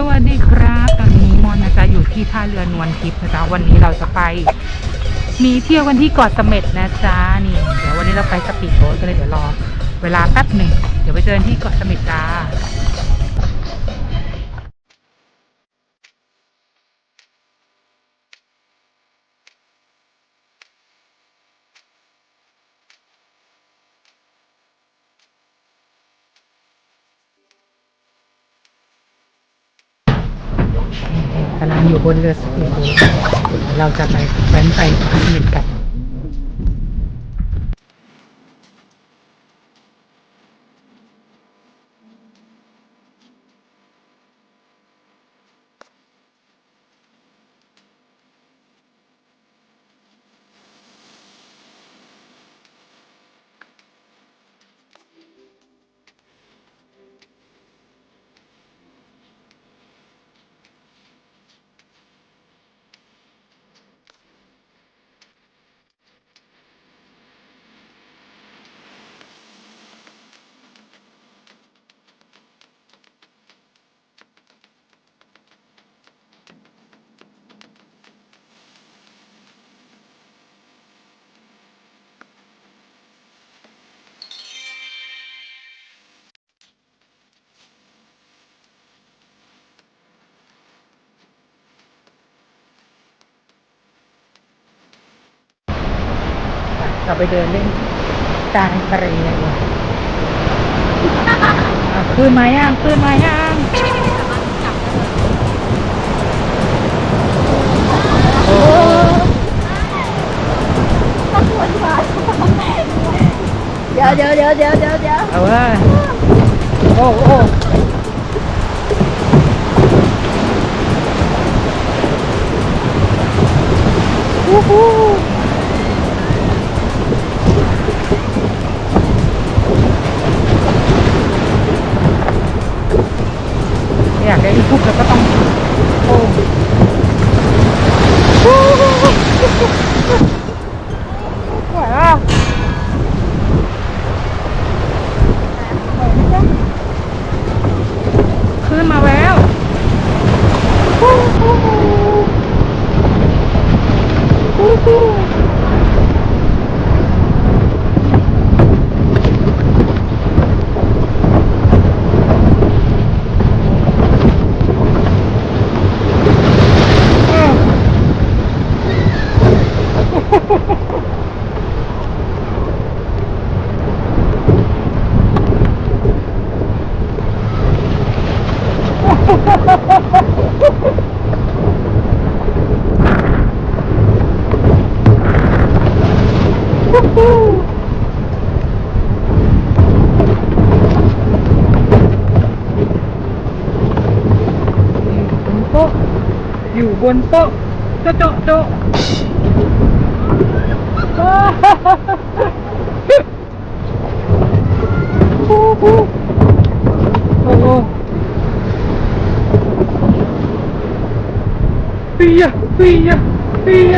สวัสดีครับ ตอนนี้มอนนะจ๊ะอยู่ที่ท่าเรือนวลทิพย์นะจ๊ะวันนี้เราจะไป มีเที่ยวกันที่เกาะเสม็ดนะจ๊ะนี่ เดี๋ยววันนี้เราไปสปีดโบ๊ทกันเลยเดี๋ยวรอ เวลาแป๊บหนึ่งเดี๋ยวไปเจอกันที่เกาะเสม็ดจ้า อยู่บนเรือสปีดโบ๊ทเราจะไปแว้นไปเกาะเสม็ดกัน เราไปเดินเล่นกลางทะเลเลยอะขึ้นมายังขึ้นมายังโอ้เดี๋ยวเดี๋ยวเดี๋ยวเดี๋ยวเดี๋ยวเดี๋ยวเอาเว้ยโอ้โอ้ ทุกแล้วก็ต้องโอ้ฮู้ฮู้ฮู้สวยอะ ขึ้นมาแล้วบน โต๊ะอยู่บนโต๊ะโต๊ะโต๊ะโต๊ะโอ้โหโอ้โห เปียเปียเปีย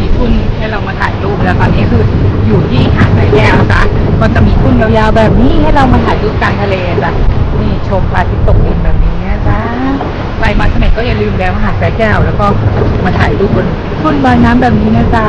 มีทุ่นให้เรามาถ่ายรูปแล้วตอนนี้คืออยู่ที่หาดสายแก้วจ้ะก็จะมีทุ่นยาวๆแบบนี้ให้เรามาถ่ายรูปกลางทะเลจ้ะนี่ชมพระอาทิตย์ตกดินแบบนี้นะจ้ะไปมาสมัย ก็อย่าลืมแวะมาหาดสายแก้ว แล้วก็มาถ่ายรูปบนทุ่นลอน้ำแบบนี้นะจ๊ะ